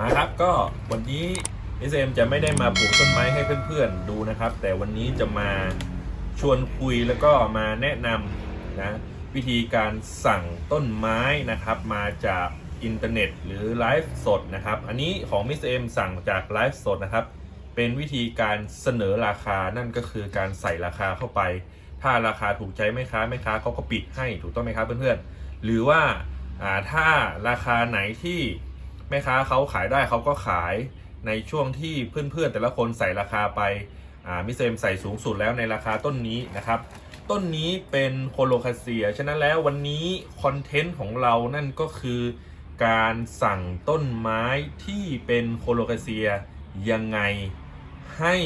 มาครับก็วันนี้ SM จะไม่ได้มาปลูกต้นไม้ให้เพื่อนๆดูนะครับ แต่วันนี้จะมาชวนคุยแล้วก็มาแนะนำนะวิธีการสั่งต้นไม้นะครับ มาจากอินเทอร์เน็ตหรือไลฟ์สดนะครับ อันนี้ของ Miss M สั่งจากไลฟ์สดนะครับ เป็นวิธีการเสนอราคานั่นก็คือการใส่ราคาเข้าไป ถ้าราคาถูกใจแม่ค้าแม่ค้าเขาก็ปิดให้ถูกต้องไหมครับเพื่อนๆหรือว่าถ้าราคาไหนที่ แม่ค้าเขาขายได้เขาก็ขายในช่วงที่เพื่อนๆ แต่ละคนใส่ราคาไปอ่ามิเซมใส่สูงสุดแล้วในราคาต้นนี้นะครับ ต้นนี้เป็นโคโลคาเซีย ฉะนั้นแล้ววันนี้คอนเทนต์ของเรานั่นก็คือการสั่งต้นไม้ที่เป็นโคโลคาเซียยังไงให้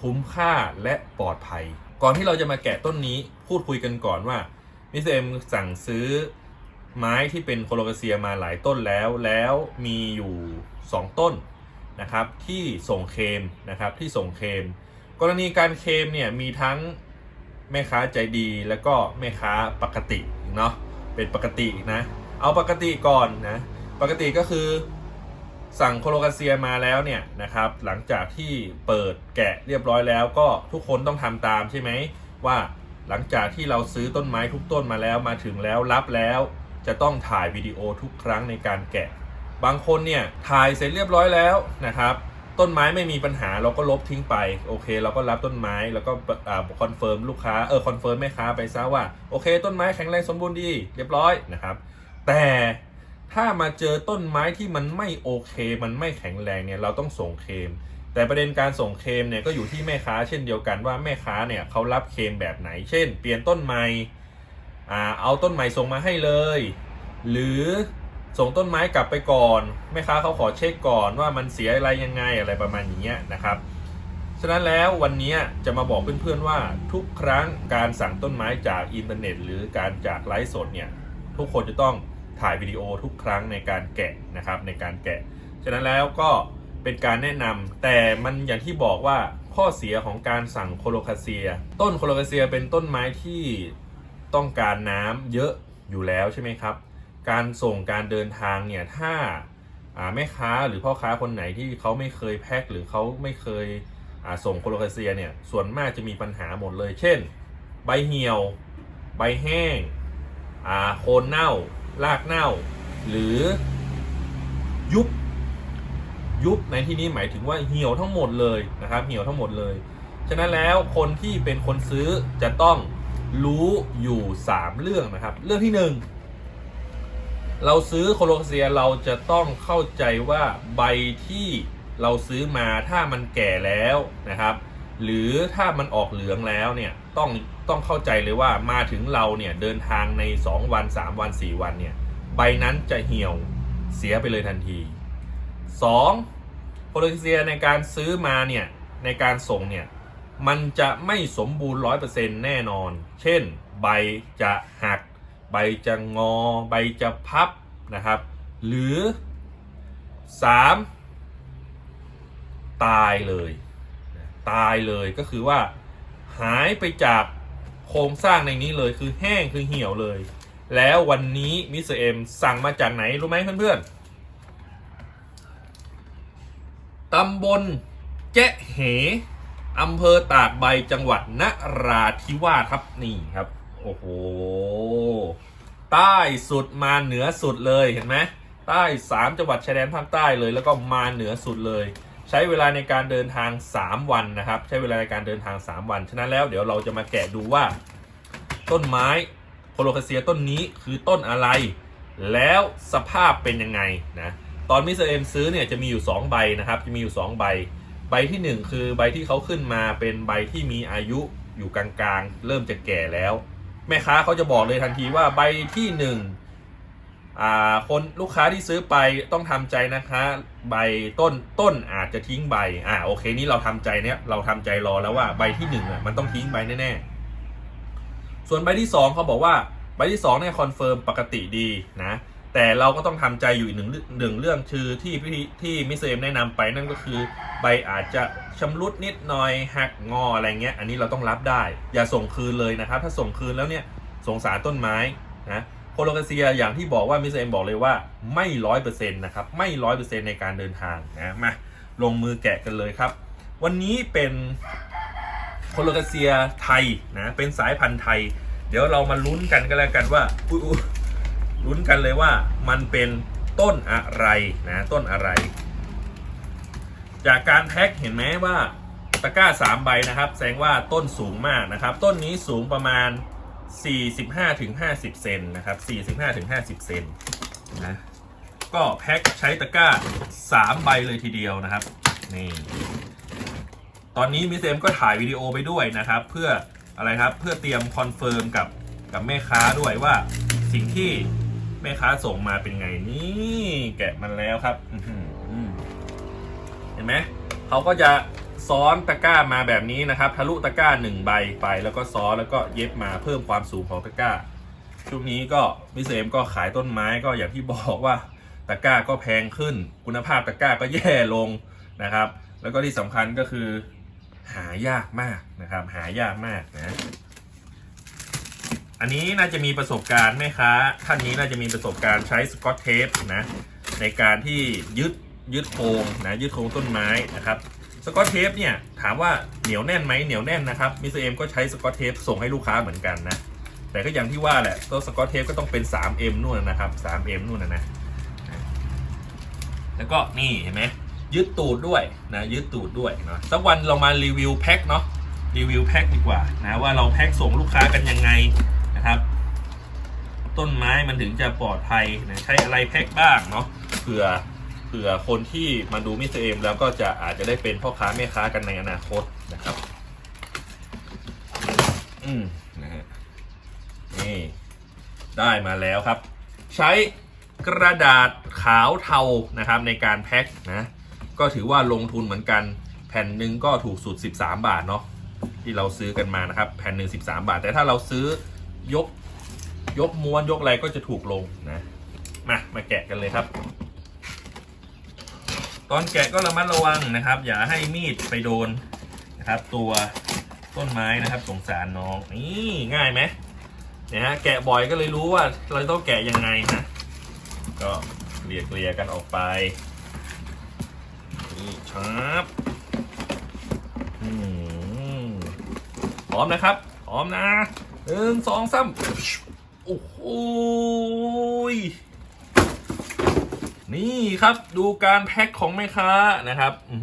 คุ้มค่าและปลอดภัย ก่อนที่เราจะมาแกะต้นนี้พูดคุยกันก่อนว่ามิสเอ็มสั่งซื้อ ไม้ที่เป็นโคโลคาเซียมาหลายต้นแล้ว แล้วมีอยู่ 2 ต้นนะครับที่ส่งเคมนะครับที่ส่งเคม กรณีการเคมเนี่ยมีทั้งแม่ค้าใจดีแล้วก็แม่ค้าปกติเนาะเป็นปกตินะเอาปกติก่อนนะปกติก็คือสั่งโคโลคาเซียมาแล้วเนี่ยนะครับหลังจากที่เปิดแกะเรียบร้อยแล้วก็ทุกคนต้องทำตามใช่ไหมว่าหลังจากที่เราซื้อต้นไม้ทุกต้นมาแล้วมาถึงแล้วรับแล้ว จะต้องถ่ายวิดีโอทุกครั้งในการแกะ บางคนเนี่ยถ่ายเสร็จเรียบร้อยแล้วนะครับ ต้นไม้ไม่มีปัญหาเราก็ลบทิ้งไปโอเค เราก็รับต้นไม้แล้วก็คอนเฟิร์มลูกค้าเออคอนเฟิร์มแม่ค้าไปซะว่าโอเค ต้นไม้แข็งแรงสมบูรณ์ดีเรียบร้อยนะครับ แต่ถ้ามาเจอต้นไม้ที่มันไม่โอเค มันไม่แข็งแรงเนี่ยเราต้องส่งเคมแต่ประเด็นการส่งเคมเนี่ยก็อยู่ที่แม่ค้าเช่นเดียวกันว่าแม่ค้าเนี่ยเขารับเคมแบบไหน เช่น เปลี่ยนต้นไม้ อ่าเอาต้นใหม่ส่งมาให้เลย หรือส่งต้นไม้กลับไปก่อนแม่ค้าเขาขอเช็คก่อนว่ามันเสียอะไรยังไงอะไรประมาณอย่างเงี้ยนะครับฉะนั้นแล้ววันนี้จะมาบอกเพื่อนๆว่าทุกครั้งการสั่งต้นไม้จากอินเทอร์เน็ต หรือการจากไลฟ์สดเนี่ยทุกคนจะต้องถ่ายวิดีโอทุกครั้งในการแกะนะครับในการแกะ ฉะนั้นแล้วก็เป็นการแนะนำแต่มันอย่างที่บอกว่าข้อเสียของการสั่งโคโลคาเซีย ต้นโคโลคาเซียเป็นต้นไม้ที่ ต้องการน้ำเยอะอยู่แล้วใช่ไหมครับ การส่งการเดินทางเนี่ยถ้าแม่ค้าหรือพ่อค้าคนไหนที่เขาไม่เคยแพ็คหรือเขาไม่เคยส่งโคโลคาเซียเนี่ยส่วนมากจะมีปัญหาหมดเลย เช่น ใบเหี่ยว ใบแห้งโคนเน่า รากเน่า หรือยุบยุบในที่นี้หมายถึงว่าเหี่ยวทั้งหมดเลยนะครับเหี่ยวทั้งหมดเลย ฉะนั้นแล้วคนที่เป็นคนซื้อจะต้อง รู้อยู่ 3 เรื่องนะครับ เรื่องที่ 1 เราซื้อโคโลเซียเราจะต้องเข้าใจว่าใบที่เราซื้อมาถ้ามันแก่แล้วนะครับ หรือถ้ามันออกเหลืองแล้วเนี่ยต้องต้องเข้าใจเลยว่ามาถึงเราเนี่ยเดินทางใน 2 วัน 3 วัน 4 วันเนี่ยใบนั้นจะเหี่ยวเสียไปเลยทันที 2. โพลิเซียในการซื้อมาเนี่ยในการส่งเนี่ย มันจะไม่สมบูรณ์100%แน่นอน เช่น ใบจะหัก ใบจะงอ ใบจะพับนะครับ หรือ 3. ตายเลย ตายเลยก็คือว่า หายไปจากโครงสร้างในนี้เลยคือแห้งคือเหี่ยวเลย แล้ววันนี้มิสเตอร์เอ็มสั่งมาจากไหน รู้ไหมเพื่อนๆตำบลแจ๊ะเห อำเภอตากใบจังหวัดนราธิวาสครับนี่ครับ โอ้โห ใต้สุดมาเหนือสุดเลยเห็นไหมใต้สามจังหวัดชายแดนภาคใต้เลย แล้วก็มาเหนือสุดเลย ใช้เวลาในการเดินทาง 3 วันนะครับ ใช้เวลาในการเดินทาง 3 วัน ฉะนั้นแล้วเดี๋ยวเราจะมาแกะดูว่า ต้นไม้โคโลคาเซียต้นนี้คือต้นอะไร แล้วสภาพเป็นยังไงนะตอนมิสเตอร์เอ็มซื้อเนี่ยจะมีอยู่ 2 ใบนะครับ จะมีอยู่ 2 ใบ ใบที่ 1 คือใบที่เขาขึ้นมาเป็นใบที่มีอายุอยู่กลางๆ เริ่มจะแก่แล้ว แม่ค้าเขาจะบอกเลยทันทีว่าใบที่หนึ่งอ่าคนลูกค้าที่ซื้อไปต้องทำใจนะคะ ใบต้นต้นอาจจะทิ้งใบอ่าโอเคนี่เราทำใจเนี้ยเราทำใจรอแล้วว่าใบที่หนึ่งอะมันต้องทิ้งใบแน่ๆส่วนใบที่สองเขาบอกว่าใบที่สองเนี่ยคอนเฟิร์มปกติดีนะ แต่เราก็ต้องทำใจอยู่อีกหนึ่งหนึ่งเรื่องคือที่พี่ที่มิสเซมแนะนำไปนั่นก็คือใบอาจจะชำรุดนิดหน่อยหักงออะไรเงี้ย อันนี้เราต้องรับได้ อย่าส่งคืนเลยนะครับ ถ้าส่งคืนแล้วเนี่ยสงสารต้นไม้นะโคโลกาเซียอย่างที่บอกว่ามิสเอ็มบอกเลยว่าไม่ร้อยเปอร์เซ็นต์นะครับไม่ร้อยเปอร์เซ็นต์ในการเดินทางนะมาลงมือแกะกันเลยครับ วันนี้เป็นโคโลกาเซียไทยนะเป็นสายพันธุ์ไทย เดี๋ยวเรามาลุ้นกันก็แล้วกันว่าอุ๊ยอุ๊ย ลุ้นกันเลยว่ามันเป็นต้นอะไรนะ ต้นอะไร จากการแพ็คเห็นไหมว่าตะกร้าสามใบนะครับ แสดงว่าต้นสูงมากนะครับ ต้นนี้สูงประมาณ 45-50 เซนนะครับ 45-50 เซนนะก็แพ็คใช้ตะกร้า 3 ใบเลยทีเดียวนะครับนี่ตอนนี้มิสเซมก็ถ่ายวิดีโอไปด้วยนะครับ เพื่ออะไรครับเพื่อเตรียมคอนเฟิร์มกับกับแม่ค้าด้วยว่าสิ่งที่ แม่ค้าส่งมาเป็นไงนี่แกะมันแล้วครับเห็นไหมเขาก็จะซ้อนตะกร้ามาแบบนี้นะครับทะลุตะกร้าหนึ่งใบไป แล้วก็ซ้อนแล้วก็เย็บมาเพิ่มความสูงของตะกร้าช่วงนี้ก็มิสเอมก็ขายต้นไม้ก็อย่างที่บอกว่าตะกร้าก็แพงขึ้น คุณภาพตะกร้าก็แย่ลงนะครับ แล้วก็ที่สำคัญก็คือ หายากมากนะครับ หายากมากนะ อันนี้น่าจะมีประสบการณ์แม่ค้าท่านนี้น่าจะมีประสบการณ์ใช้สกอตเทปนะในการที่ยึดยึดโครงนะยึดโครงต้นไม้นะครับสกอตเทปเนี่ยถามว่าเหนียวแน่นไหมเหนียวแน่นนะครับมิสเอ็มก็ใช้สกอตเทปส่งให้ลูกค้าเหมือนกันนะแต่ก็อย่างที่ว่าแหละตัวสกอตเทปก็ต้องเป็น 3M นู่นนะครับ 3M นู่นนะนะแล้วก็นี่เห็นไหมยึดตูดด้วยนะยึดตูดด้วยเนาะสักวันเรามารีวิวแพ็คเนาะรีวิวแพ็คดีกว่านะว่าเราแพ็คส่งลูกค้ากันยังไง ต้นไม้มันถึงจะปลอดภัยนะใช้อะไรแพ็คบ้างเนาะเผื่อเผื่อคนที่มาดูมิสเตอร์เอ็มแล้วก็จะอาจจะได้เป็นพ่อค้าแม่ค้ากันในอนาคตนะครับ อืมนะฮะนี่ได้มาแล้วครับ ใช้กระดาษขาวเทานะครับในการแพ็คนะก็ถือว่าลงทุนเหมือนกัน แผ่นหนึ่งก็ถูกสุด 13 บาทเนาะที่เราซื้อกันมานะครับ แผ่นหนึ่ง13 บาท แต่ถ้าเราซื้อยก ยกม้วนยกอะไรก็จะถูกลงนะมามาแกะกันเลยครับ ตอนแกะก็ระมัดระวังนะครับ อย่าให้มีดไปโดนนะครับ ตัวต้นไม้นะครับสงสารน้องนี่ง่ายไหมเนี่ยฮะแกะบ่อยก็เลยรู้ว่า เราต้องแกะยังไงนะก็เกลี่ยเกลี่ยกันออกไปนี่ครับอืมพร้อมนะครับพร้อมนะหนึ่งสองสาม อ้โหนี่ครับดูการแพ็คของแม่ค้านะครับอื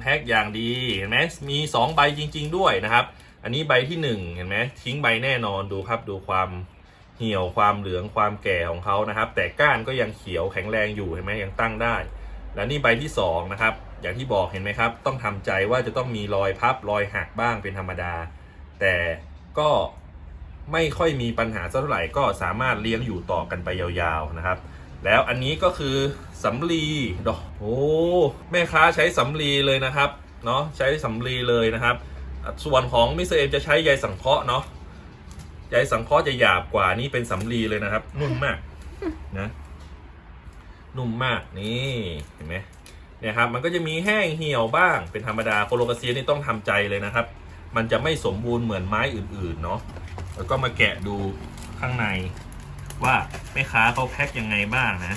แพ็คอย่างดีเห็นไหมมีสองใบจริง ๆ ด้วยนะครับ อันนี้ใบที่หนึ่งเห็นไหมทิ้งใบแน่นอนดูครับดูความเหี่ยวความเหลืองความแก่ของเขานะครับ แต่ก้านก็ยังเขียวแข็งแรงอยู่เห็นไหมยังตั้งได้ แล้วนี่ใบที่สองนะครับอย่างที่บอกเห็นไหมครับ ต้องทำใจว่าจะต้องมีรอยพับรอยหักบ้างเป็นธรรมดา แต่ก็ ไม่ค่อยมีปัญหาสักเท่าไหร่ก็สามารถเลี้ยงอยู่ต่อกันไปยาวๆนะครับ แล้วอันนี้ก็คือสำลีดอกโอ้แม่ค้าใช้สำลีเลยนะครับเนาะใช้สำลีเลยนะครับ ส่วนของมิสเตอร์เอ็มจะใช้ใยสังเคราะห์เนาะใยสังเคราะห์จะหยาบกว่านี่เป็นสำลีเลยนะครับ นุ่มมากนะนุ่มมากนี่เห็นไหมเนี่ยครับมันก็จะมีแห้งเหี่ยวบ้างเป็นธรรมดาโคโลกาเซียนี่ต้องทำใจเลยนะครับ มันจะไม่สมบูรณ์เหมือนไม้อื่นๆเนาะ แล้วก็มาแกะดูข้างใน ว่าแม่ค้าเขาแพ็คยังไงบ้างนะ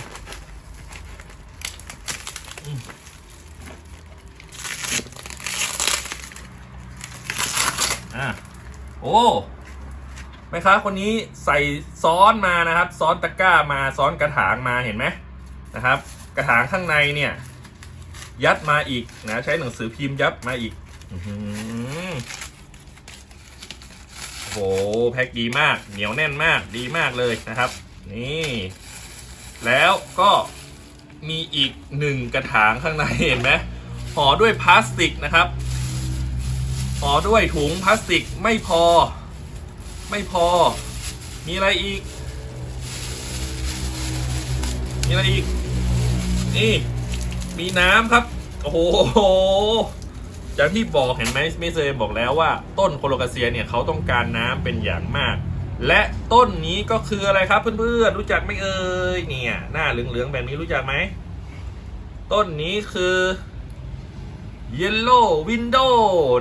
อะโอ้แม่ค้าคนนี้ใส่ซ้อนมานะครับ ซ้อนตะกร้ามาซ้อนกระถางมาเห็นไหมนะครับ กระถางข้างในเนี่ย ยัดมาอีกนะ ใช้หนังสือพิมพ์ยัดมาอีก อื้อหือ โอ้โหแพ็คดีมาก เหนียวแน่นมากดีมากเลยนะครับ นี่ แล้วก็มีอีกหนึ่งกระถางข้างในเห็นไหมห่อด้วยพลาสติกนะครับห่อด้วยถุงพลาสติกไม่พอ ไม่พอ มีอะไรอีก มีอะไรอีก นี่ มีน้ำครับ โอ้โห อย่างที่บอกเห็นไหมไมิสเตอร์บอกแล้วว่าต้นโคโลกาเซียเนี่ยเขาต้องการน้ำเป็นอย่างมาก และต้นนี้ก็คืออะไรครับเพื่อนๆรู้จักไหมเอ่ยเนี่ย หน้าเหลืองๆแบบนี้รู้จักไหมต้นนี้คือ Yellow Window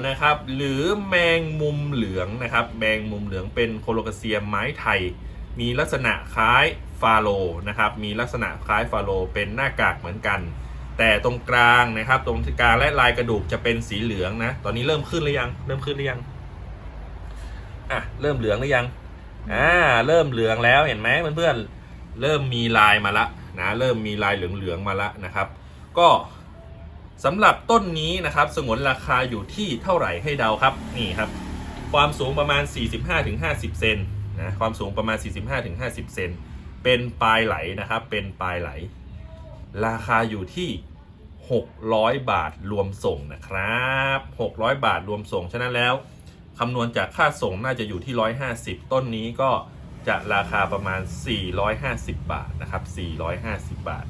นะครับ หรือแมงมุมเหลืองนะครับ แมงมุมเหลืองเป็นโคโลกาเซียไม้ไทย มีลักษณะคล้ายฟาโลนะครับ มีลักษณะคล้ายฟาโลเป็นหน้ากากเหมือนกัน แต่ตรงกลางนะครับ ตรงกลางและลายกระดูกจะเป็นสีเหลืองนะ ตอนนี้เริ่มขึ้นหรือยัง เริ่มขึ้นหรือยัง อะ เริ่มเหลืองหรือยัง อ่า เริ่มเหลืองแล้วเห็นไหมเพื่อนๆ เริ่มมีลายมาละนะ เริ่มมีลายเหลืองๆมาละนะครับ ก็สำหรับต้นนี้นะครับ สงวนราคาอยู่ที่เท่าไหร่ให้เดาครับ นี่ครับ ความสูงประมาณ 45-50 เซนนะ ความสูงประมาณ 45-50 เซน เป็นปลายไหลนะครับ เป็นปลายไหล ราคาอยู่ที่ 600 บาทรวมส่งนะครับ 600 บาทรวมส่ง ฉะนั้นแล้วคำนวณจากค่าส่งน่าจะอยู่ที่ 150 ต้นนี้ก็จะราคาประมาณ 450 บาทนะครับ 450 บาท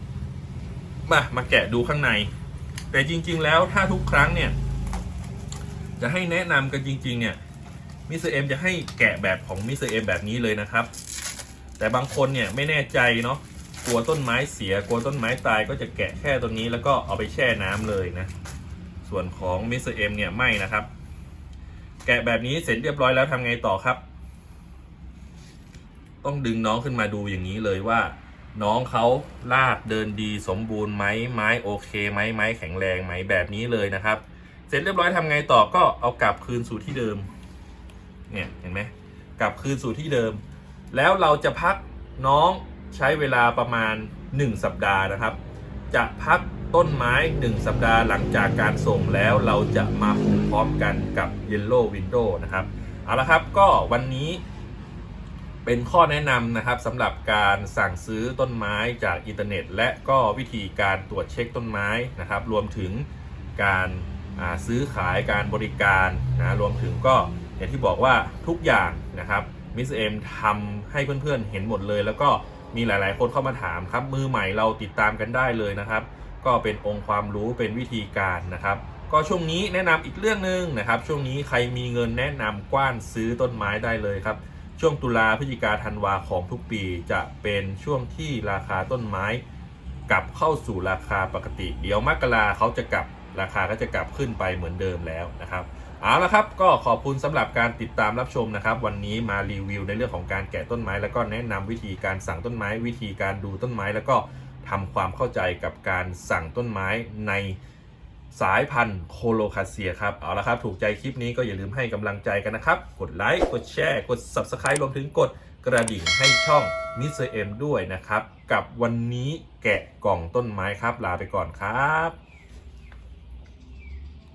มา มาแกะดูข้างใน แต่จริง ๆ แล้วถ้าทุกครั้งเนี่ย จะให้แนะนำกันจริง ๆ เนี่ย มิสเตอร์เอ็มจะให้แกะแบบของมิสเตอร์เอ็มแบบนี้เลยนะครับ แต่บางคนเนี่ยไม่แน่ใจเนาะ กลัวต้นไม้เสีย กลัวต้นไม้ตายก็จะแกะแค่ตัวนี้แล้วก็เอาไปแช่น้ำเลยนะ ส่วนของมิสเตอร์เอ็มเนี่ยไม่นะครับ แกะแบบนี้เสร็จเรียบร้อยแล้วทำไงต่อครับ ต้องดึงน้องขึ้นมาดูอย่างนี้เลยว่า น้องเขาลากเดินดีสมบูรณ์ไหมไม้โอเคไหมไม้แข็งแรงไหมแบบนี้เลยนะครับ เสร็จเรียบร้อยทำไงต่อก็เอากลับคืนสู่ที่เดิม เนี่ยเห็นไหมกลับคืนสู่ที่เดิม แล้วเราจะพักน้อง ใช้เวลาประมาณ 1 สัปดาห์นะครับ จะพักต้นไม้ 1 สัปดาห์หลังจากการส่งแล้วเราจะมาปลูกพร้อมกันกับ Yellow Window นะครับเอาละครับก็วันนี้เป็นข้อแนะนำนะครับสำหรับการสั่งซื้อต้นไม้จากอินเทอร์เน็ต และก็วิธีการตรวจเช็คต้นไม้นะครับ รวมถึงการาซื้อขายการบริการนะรวมถึงก็อย่างที่บอกว่าทุกอย่างนะครับมิสเอ็มทำให้เพื่อนๆเห็นหมดเลย แล้วก็ มีหลายๆ คนเข้ามาถามครับ มือใหม่เราติดตามกันได้เลยนะครับ ก็เป็นองค์ความรู้เป็นวิธีการนะครับ ก็ช่วงนี้แนะนำอีกเรื่องหนึ่งนะครับ ช่วงนี้ใครมีเงินแนะนำกว้านซื้อต้นไม้ได้เลยครับ ช่วงตุลาพฤศจิกาธันวาของทุกปีจะเป็นช่วงที่ราคาต้นไม้ กลับเข้าสู่ราคาปกติ เดี๋ยวมกราเขาจะกลับราคาก็จะกลับขึ้นไปเหมือนเดิมแล้วนะครับ เอาละครับก็ขอบคุณสำหรับการติดตามรับชมนะครับ วันนี้มารีวิวในเรื่องของการแกะต้นไม้ แล้วก็แนะนำวิธีการสั่งต้นไม้ วิธีการดูต้นไม้ แล้วก็ทำความเข้าใจกับการสั่งต้นไม้ในสายพันธุ์โคโลคาเซียครับเอาละครับ ถูกใจคลิปนี้ก็อย่าลืมให้กำลังใจกันนะครับ กดไลค์กดแชร์ กด Subscribe รวมถึงกดกระดิ่งให้ช่องมิสเตอร์เอ็มด้วยนะครับ กับวันนี้แกะกล่องต้นไม้ครับลาไปก่อนครับ